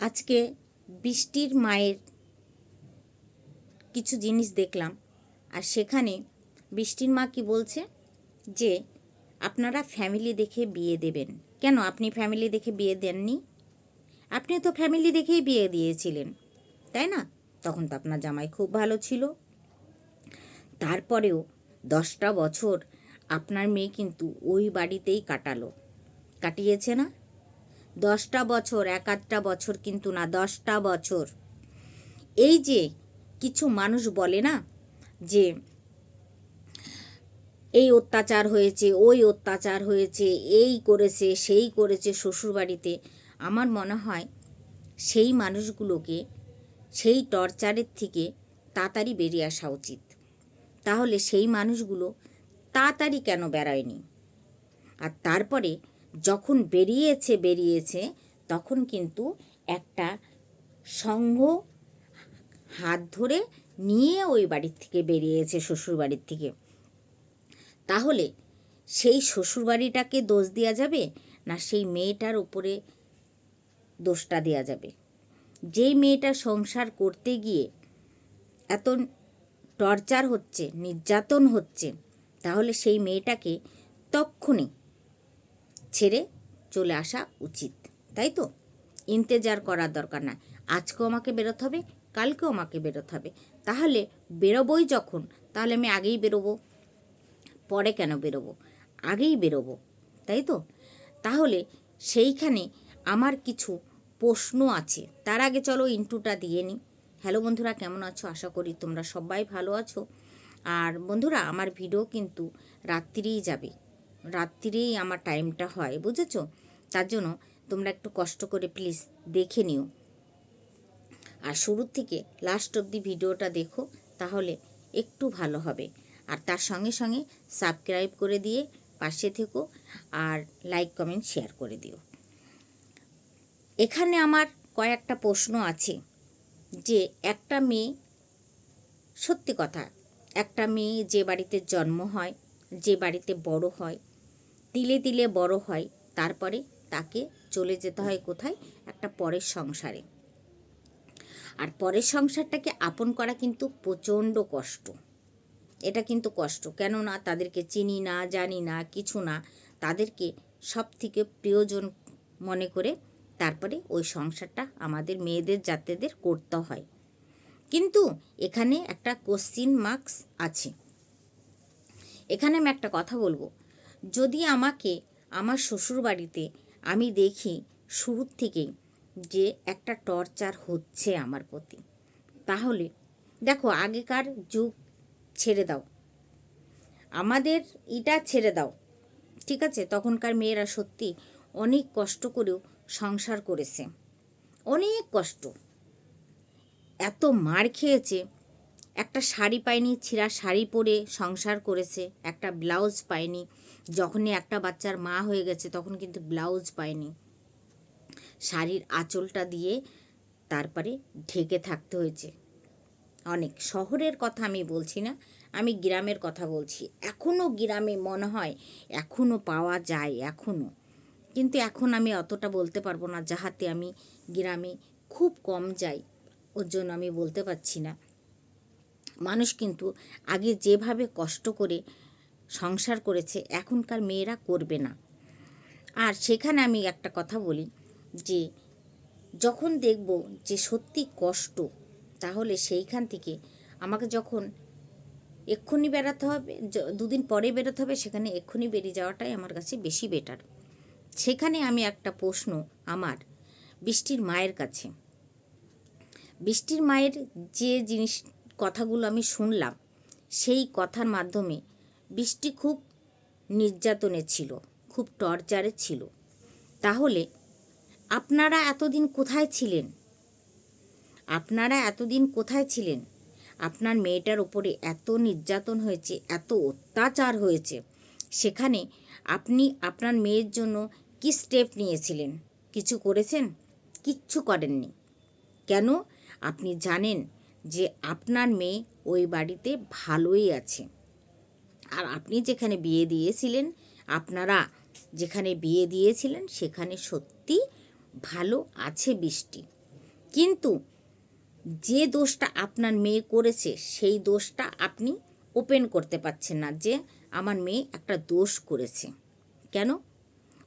আজকে বৃষ্টির মায়ের কিছু জিনিস দেখলাম। আর সেখানে বৃষ্টির মা কি বলছে? যে, আপনারা ফ্যামিলি দেখে বিয়ে দেবেন। কেন? আপনি ফ্যামিলি দেখে বিয়ে দেননি? আপনি তো ফ্যামিলি দেখেই বিয়ে দিয়েছিলেন, তাই না? তখন তো আপনার জামাই খুব ভালো ছিল। তারপরেও দশটা বছর আপনার মেয়ে কিন্তু ওই বাড়িতেই কাটালো। কাটিয়েছে না? দশটা বছর, এক আধটা বছর কিন্তু না, দশটা বছর। এই যে কিছু মানুষ বলে না যে এই অত্যাচার হয়েছে, ওই অত্যাচার হয়েছে, এই করেছে, সেই করেছে শ্বশুরবাড়িতে, আমার মনে হয় সেই মানুষগুলোকে সেই টর্চারের থেকে তাড়াতাড়ি বেরিয়ে আসা উচিত। তাহলে সেই মানুষগুলো তাড়াতাড়ি কেন বেরোয়নি? আর তারপরে যখন বেরিয়েছে বেরিয়েছে, তখন কিন্তু একটা সংঘ হাত ধরে নিয়ে ওই বাড়ির থেকে বেরিয়েছে শ্বশুর বাড়ির থেকে। তাহলে সেই শ্বশুরবাড়িটাকে দোষ দেওয়া যাবে না সেই মেয়েটার উপরে দোষটা দেওয়া যাবে? যেই মেয়েটা সংসার করতে গিয়ে এত টর্চার হচ্ছে, নির্যাতন হচ্ছে, তাহলে সেই মেয়েটাকে তক্ষণি ছেড়ে চলে আসা উচিত, তাই তো? ইন্তেজার করার দরকার না আজকেও আমাকে বেরোতে হবে, কালকেও আমাকে বেরোতে হবে। তাহলে বেরোবই যখন, তাহলে আমি আগেই বেরোবো। পরে কেন বেরোবো? আগেই বেরোবো, তাই তো? তাহলে সেইখানে আমার কিছু প্রশ্ন আছে। তার আগে চলো ইন্টুটা দিয়ে নিই হ্যালো বন্ধুরা, কেমন আছো? আশা করি তোমরা সবাই ভালো আছো। আর বন্ধুরা, আমার ভিডিও কিন্তু রাত্রিই যাবে। রাত্রিরেই আমার টাইমটা হয়, বুঝেছ? তার জন্য তোমরা একটু কষ্ট করে প্লিজ দেখে নিও। আর শুরুর থেকে লাস্ট অবধি ভিডিওটা দেখো, তাহলে একটু ভালো হবে। আর তার সঙ্গে সঙ্গে সাবস্ক্রাইব করে দিয়ে পাশে থেকো আর লাইক কমেন্ট শেয়ার করে দিও। এখানে আমার কয়েকটা প্রশ্ন আছে যে একটা মেয়ে, সত্যি কথা, একটা মেয়ে যে বাড়িতে জন্ম হয়, যে বাড়িতে বড় হয় তিলে তিলে বড় হয়, তারপরে তাকে চলে যেতে হয় কোথায়? একটা পরের সংসারে। আর পরের সংসারটাকে আপন করা কিন্তু প্রচণ্ড কষ্ট। এটা কিন্তু কষ্ট। কেননা তাদেরকে চিনি না, জানি না, কিছু না। তাদেরকে সব থেকে প্রিয়জন মনে করে তারপরে ওই সংসারটা আমাদের মেয়েদের জাতেদের করতে হয়। কিন্তু এখানে একটা কোশ্চিন মার্কস আছে। এখানে আমি একটা কথা বলব। যদি আমাকে আমার শ্বশুর বাড়িতে আমি দেখি শুরুর থেকেই যে একটা টর্চার হচ্ছে আমার প্রতি, তাহলে দেখো আগেকার যুগ ছেড়ে দাও। আমাদের এটা ছেড়ে দাও, ঠিক আছে? তখনকার মেয়েরা সত্যি অনেক কষ্ট করেও সংসার করেছে। অনেক কষ্ট। এত মার খেয়েছে একটা শাড়ি পায়নি, ছিঁড়া শাড়ি পরে সংসার করেছে, একটা ব্লাউজ পায়নি। যখনই একটা বাচ্চার মা হয়ে গেছে, তখন কিন্তু ব্লাউজ পায়নি। শাড়ির আঁচলটা দিয়ে তারপরে ঢেকে থাকতে হয়েছে। অনেক শহরের কথা আমি বলছি না, আমি গ্রামের কথা বলছি। এখনও গ্রামে মনে হয় এখনও পাওয়া যায় এখনও কিন্তু এখন আমি অতটা বলতে পারব না, যাহাতে আমি গ্রামে খুব কম যাই। ওর জন্য আমি বলতে পারছি না। মানুষ কিন্তু আগে যেভাবে কষ্ট করে সংসার করেছে, এখনকার মেয়েরা করবে না। আর সেখানে আমি একটা কথা বলি যে, যখন দেখব যে সত্যি কষ্ট, তাহলে সেইখান থেকে আমাকে যখন এক্ষুনি বেড়াতে হবে দুদিন পরে বেরোতে হবে, সেখানে এক্ষুনি বেরিয়ে যাওয়াটাই আমার কাছে বেশি বেটার সেখানে আমি একটা প্রশ্ন আমার বৃষ্টির মায়ের কাছে। বৃষ্টির মায়ের যে জিনিস কথাগুলো আমি শুনলাম। সেই কথার মাধ্যমে বৃষ্টি খুব নির্যাতনে ছিল, খুব টর্চারে ছিল। তাহলে আপনারা এতদিন কোথায় ছিলেন? আপনারা এতদিন কোথায় ছিলেন? আপনার মেয়েটার উপরে এত নির্যাতন হয়েছে, এত অত্যাচার হয়েছে। সেখানে আপনি আপনার মেয়ের জন্য কি স্টেপ নিয়েছিলেন? কিছু করেছেন? কিচ্ছু করেননি। কেন? আপনি জানেন যে আপনার মেয়ে ওই বাড়িতে ভালোই আছে। আর আপনি যেখানে বিয়ে দিয়েছিলেন, আপনারা যেখানে বিয়ে দিয়েছিলেন, সেখানে সত্যি ভালো আছে বৃষ্টি। কিন্তু যে দোষটা আপনার মেয়ে করেছে, সেই দোষটা আপনি ওপেন করতে পারছেন না যে আমার মেয়ে একটা দোষ করেছে। কেন?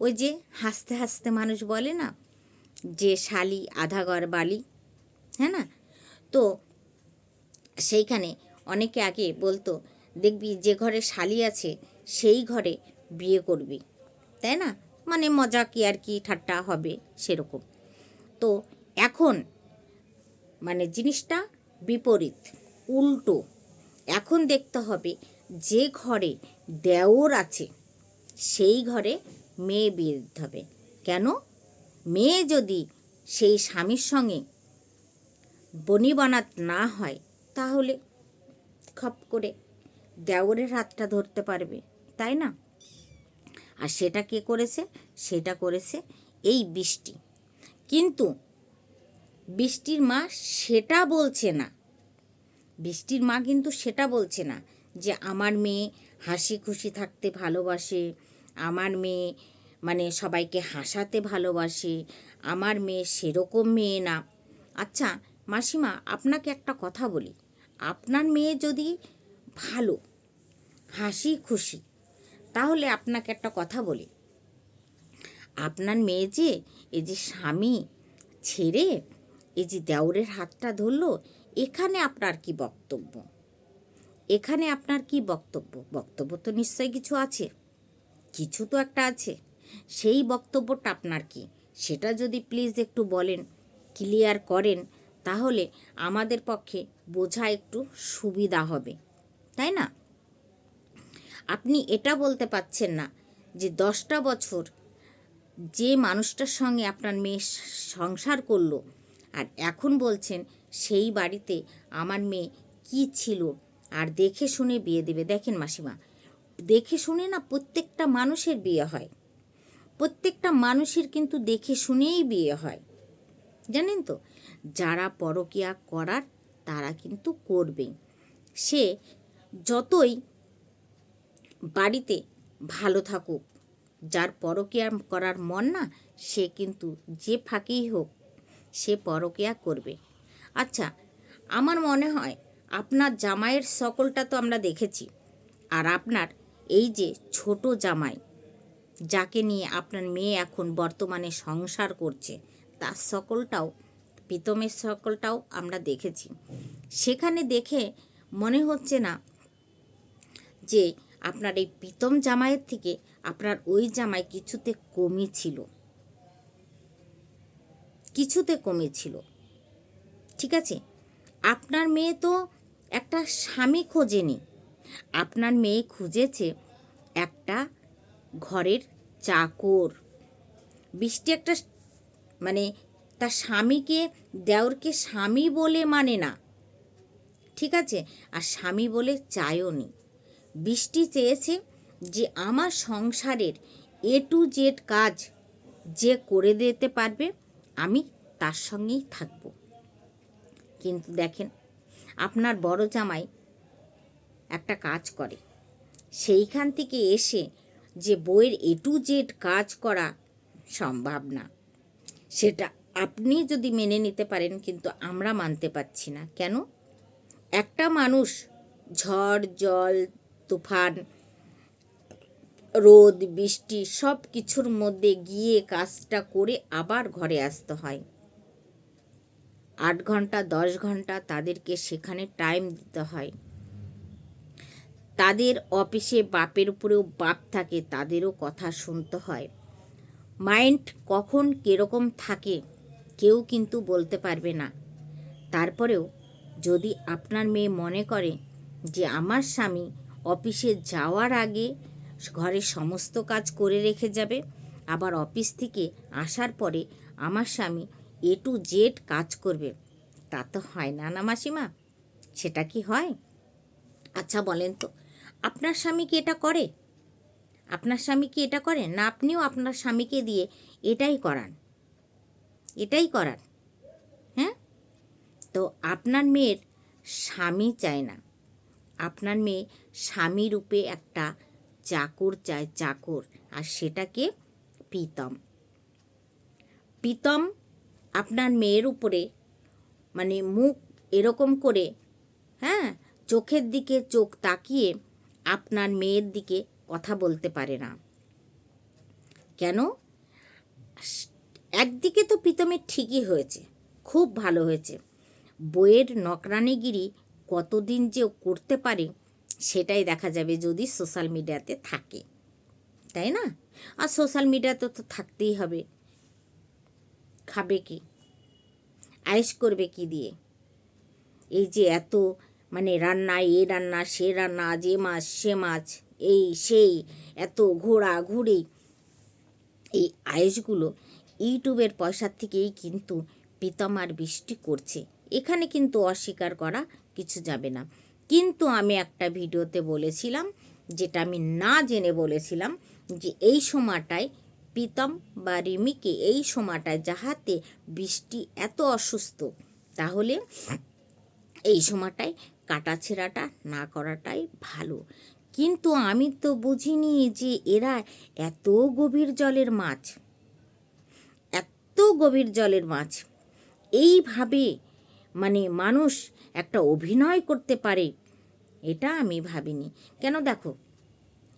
ওই যে হাসতে হাসতে মানুষ বলে না, যে শালি আধা ঘর বালি হ্যাঁ না? তো সেইখানে অনেকে আগে বলতো, দেখবি যে ঘরে শালি আছে, সেই ঘরে বিয়ে করবি। তাই না? মানে মজা কি আর কি ঠাট্টা হবে সেরকম। তো এখন মানে জিনিসটা বিপরীত, উল্টো। এখন দেখতে হবে যে ঘরে দেওর আছে, সেই ঘরে মেয়ে বিয়ে দিতে হবে। কেন? মেয়ে যদি সেই স্বামীর সঙ্গে বনিবনাত না হয় তাহলে খপ করে দেওরের হাতটা ধরতে পারবে, তাই না? আর সেটা কে করেছে? সেটা করেছে এই বৃষ্টি। কিন্তু বৃষ্টির মা সেটা বলছে না। বৃষ্টির মা কিন্তু সেটা বলছে না যে আমার মেয়ে হাসি খুশি থাকতে ভালোবাসে, আমার মেয়ে মানে সবাইকে হাসাতে ভালোবাসে, আমার মেয়ে সেরকম মেয়ে না। আচ্ছা মাসিমা, আপনাকে একটা কথা বলি। আপনার মেয়ে যদি ভালো, হাসি খুশি, তাহলে আপনাকে একটা কথা বলি। আপনার মেয়ে যে এই যে স্বামী ছেড়ে এই যে দেওরের হাতটা ধরলো, এখানে আপনার কি বক্তব্য? এখানে আপনার কি বক্তব্য? বক্তব্য তো নিশ্চয়ই কিছু আছে। কিছু তো একটা আছে। সেই বক্তব্যটা আপনার কি? সেটা যদি প্লিজ একটু বলেন ক্লিয়ার করেন তাহলে আমাদের পক্ষে বোঝা একটু সুবিধা হবে, তাই না? আপনি এটা বলতে পাচ্ছেন না যে দশটা বছর যে মানুষটার সঙ্গে আপনার মেয়ে সংসার করল আর এখন বলছেন সেই বাড়িতে আমার মেয়ে কি ছিল আর দেখে শুনে বিয়ে দেবে। দেখেন মাসিমা, দেখে শুনে না প্রত্যেকটা মানুষের বিয়ে হয়। প্রত্যেকটা মানুষের কিন্তু দেখে শুনেই বিয়ে হয়। জানেন তো? যারা পরকিয়া করার, তারা কিন্তু করবেই। সে যতই বাড়িতে ভালো থাকুক, যার পরকিয়া করার মন না, সে কিন্তু যে ফাঁকেই হোক, সে পরকিয়া করবে। আচ্ছা আমার মনে হয় আপনার জামাইয়ের সকলটা তো আমরা দেখেছি। আর আপনার এই যে ছোট জামাই, যাকে নিয়ে আপনার মেয়ে এখন বর্তমানে সংসার করছে, তার সকলটাও প্রীতমের সকলটাও আমরা দেখেছি। সেখানে দেখে মনে হচ্ছে না যে আপনার এই প্রীতম জামাইয়ের থেকে আপনার ওই জামাই কিছুতে কমই ছিল। কিছুতে কমেছিল ঠিক আছে? আপনার মেয়ে তো একটা স্বামী খোঁজেনি। আপনার মেয়ে খুঁজেছে একটা ঘরের চাকর। বৃষ্টি একটা মানে তার স্বামীকে, দেওরকে স্বামী বলে মানে না। ঠিক আছে? আর স্বামী বলে চায়ও নি। বৃষ্টি চেয়েছে যে আমার সংসারের এ টু জেড কাজ যে করে দিতে পারবে, আমি তার সঙ্গেই থাকব। কিন্তু দেখেন, আপনার বড় জামাই একটা কাজ করে। সেইখান থেকে এসে যে বইয়ের এ টু জেড কাজ করা সম্ভব না। সেটা আপনি যদি মেনে নিতে পারেন, কিন্তু আমরা মানতে পারছি না। কেন? একটা মানুষ ঝড়, জল, তুফান, রোদ, বৃষ্টি সব কিছুর মধ্যে গিয়ে কাজটা করে আবার ঘরে আসতে হয়। আট ঘণ্টা, দশ ঘণ্টা তাদেরকে সেখানে টাইম দিতে হয়। তাদের অফিসে বাপের উপরেও বাপ থাকে, তাদেরও কথা শুনতে হয়। মাইন্ড কখন কীরকম থাকে কেউ কিন্তু বলতে পারবে না। তারপরেও যদি আপনার মেয়ে মনে করে যে আমার স্বামী অফিসে যাওয়ার আগে ঘরের সমস্ত কাজ করে রেখে যাবে, আবার অফিস থেকে আসার পরে আমার স্বামী এ টু জেড কাজ করবে, তা তো হয় না না মাসিমা? সেটা কি হয়? আচ্ছা বলেন তো, আপনার স্বামী কি এটা করে? আপনার স্বামী কি এটা করে? না, আপনিও আপনার স্বামীকে দিয়ে এটাই করান। এটাই করার। হ্যাঁ? তো আপনার মেয়ের স্বামী চায় না। আপনার মেয়ে স্বামী রূপে একটা চাকর চায়, চাকর, আর সেটাকে প্রীতম। প্রীতম আপনার মেয়ের উপরে মানে মুখ এরকম করে হ্যাঁ? চোখের দিকে চোখ তাকিয়ে আপনার মেয়ের দিকে কথা বলতে পারে না। কেন? একদিকে তো প্রীতমের ঠিকই হয়েছে, খুব ভালো হয়েছে। বইয়ের নকরানিগিরি কতদিন যে করতে পারে, সেটাই দেখা যাবে যদি সোশ্যাল মিডিয়াতে থাকে। তাই না? আর সোশ্যাল মিডিয়াতে তো থাকতেই হবে। খাবে কি? আয়েস করবে কি দিয়ে? এই যে এত মানে রান্না, এ রান্না, সে রান্না, যে মাছ, সে মাছ, এই, সেই, এত ঘোরা ঘুরি এই আয়েসগুলো ইউটিউবের পয়সার থেকেই কিন্তু প্রীতম আর বৃষ্টি করছে। এখানে কিন্তু অস্বীকার করা কিছু যাবে না। কিন্তু আমি একটা ভিডিওতে বলেছিলাম, যেটা আমি না জেনে বলেছিলাম, যে এই সময়টায় প্রীতম বা রিমিকে এই সময়টায় যাহাতে বৃষ্টি এত অসুস্থ, তাহলে এই সময়টায় কাটাছেঁড়াটা না করাটাই ভালো। কিন্তু আমি তো বুঝিনি যে এরা এত গভীর জলের মাছ। গভীর জলের মাছ। এইভাবে মানে মানুষ একটা অভিনয় করতে পারে, এটা আমি ভাবিনি। কেন দেখো,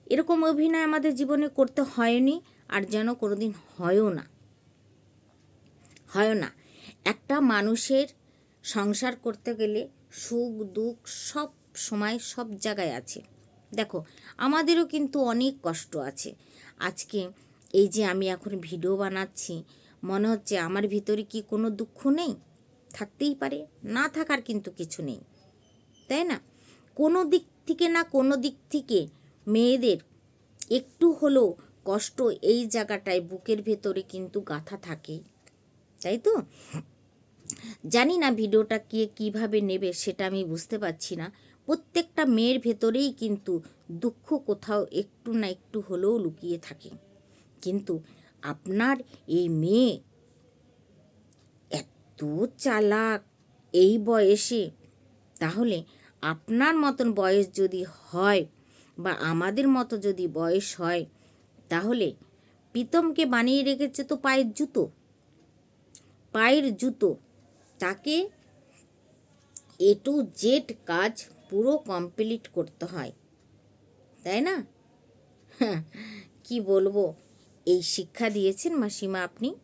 এরকম অভিনয় আমাদের জীবনে করতে হয়নি আর যেন কোনোদিন হয়ও না। হয় না। একটা মানুষের সংসার করতে গেলে সুখ, দুঃখ সব সময় সব জায়গায় আছে। দেখো, আমাদেরও কিন্তু অনেক কষ্ট আছে। আজকে এই যে আমি এখন ভিডিও বানাচ্ছি মনে হচ্ছে আমার ভিতরে কি কোনো দুঃখ নেই? থাকতেই পারে, না থাকার কিন্তু কিছু নেই, তাই না? কোনো দিক থেকে না কোনো দিক থেকে মেয়েদের একটু হলেও কষ্ট এই জায়গাটায়, বুকের ভেতরে কিন্তু গাথা থাকে, তাই তো? জানি না ভিডিওটা কে কীভাবে নেবে সেটা আমি বুঝতে পারছি না। প্রত্যেকটা মেয়ের ভেতরেই কিন্তু দুঃখ কোথাও একটু না একটু হলেও লুকিয়ে থাকে। কিন্তু আপনার এই মেয়ে এত চালাক এই বয়সে তাহলে আপনার মতন বয়স যদি হয় বা আমাদের মতো যদি বয়স হয় তাহলে প্রীতমকে বানিয়ে রেখেছে তো পায়ের জুতো। পায়ের জুতো তাকে এ টু জেড কাজ পুরো কমপ্লিট করতে হয়। তাই না? হ্যাঁ, কি বলব? এই শিক্ষা দিয়েছেন মাসিমা আপনি?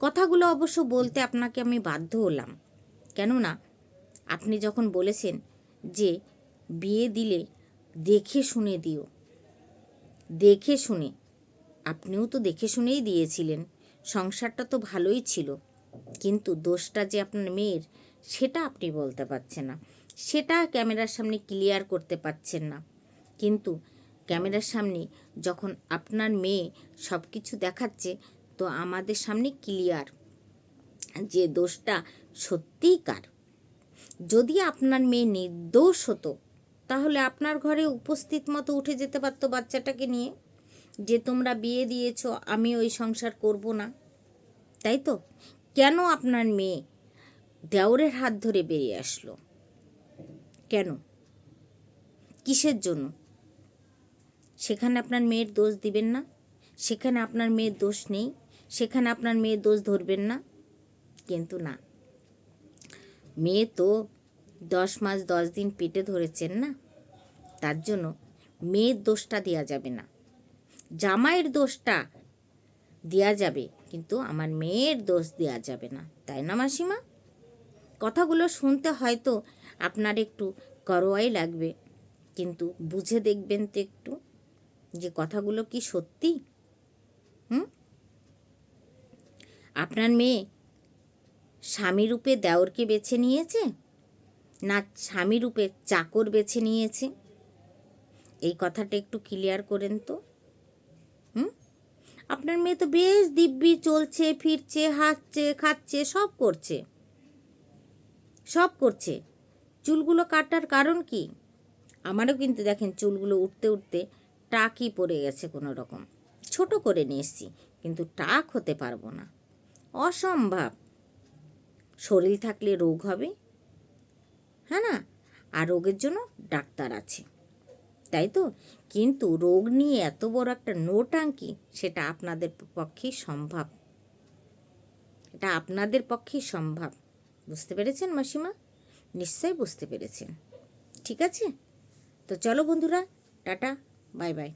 কথাগুলো অবশ্য বলতে আপনাকে আমি বাধ্য হলাম। কেননা, আপনি যখন বলেছেন যে বিয়ে দিলে দেখে শুনে দিও, দেখে শুনে, আপনিও তো দেখে শুনেই দিয়েছিলেন, সংসারটা তো ভালোই ছিল, কিন্তু দোষটা যে আপনার মেয়ের, সেটা আপনি বলতে পারছেন না, সেটা ক্যামেরার সামনে ক্লিয়ার করতে পারছেন না। কিন্তু ক্যামেরার সামনে যখন আপনার মেয়ে সব কিছু দেখাচ্ছে, তো আমাদের সামনে ক্লিয়ার যে দোষটা সত্যিই কার। যদি আপনার মেয়ে নির্দোষ হতো, তাহলে আপনার ঘরে উপস্থিত মতো উঠে যেতে পারতো বাচ্চাটাকে নিয়ে, যে তোমরা বিয়ে দিয়েছ, আমি ওই সংসার করব না। তাই তো? কেন আপনার মেয়ে দেওরের হাত ধরে বেরিয়ে আসলো? কেন? কিসের জন্য? সেখানে আপনার মেয়ের দোষ দিবেন না। সেখানে আপনার মেয়ের দোষ নেই। সেখানে আপনার মেয়ের দোষ ধরবেন না। কিন্তু না। মেয়ে তো দশ মাস, দশ দিন পেটে ধরেছেন না। তার জন্য মেয়ের দোষটা দেওয়া যাবে না। জামাইয়ের দোষটা দেওয়া যাবে, কিন্তু আমার মেয়ের দোষ দেওয়া যাবে না। তাই না মাসিমা? কথাগুলো শুনতে হয়তো আপনার একটু করোয়াই লাগবে, কিন্তু বুঝে দেখবেন তো একটু। যে কথাগুলো কি সত্যি? হুম? আপনার মেয়ে স্বামী রূপে দেওরকে বেছে নিয়েছে? না স্বামী রূপে চাকর বেছে নিয়েছে? এই কথাটা একটু ক্লিয়ার করেন তো। হুম? আপনার মেয়ে তো বেশ দিব্যি, চলছে, ফিরছে, হাঁটছে, খাচ্ছে, সব করছে। সব করছে। চুলগুলো কাটার কারণ কি? আমারও কিন্তু দেখেন চুলগুলো উঠতে উঠতে টাকই পড়ে গেছে কোনো রকম ছোট করে নিয়ে এসছি কিন্তু টাক হতে পারব না। অসম্ভব। শরীর থাকলে রোগ হবে। হ্যাঁ না? আর রোগের জন্য ডাক্তার আছে। তাই তো? কিন্তু রোগ নিয়ে এত বড় একটা নোটাঙ্কি সেটা আপনাদের পক্ষেই সম্ভব। এটা আপনাদের পক্ষেই সম্ভব। বুঝতে পেরেছেন মাসিমা? নিশ্চয়ই বুঝতে পেরেছেন। ঠিক আছে? তো চলো বন্ধুরা, টাটা। Bye bye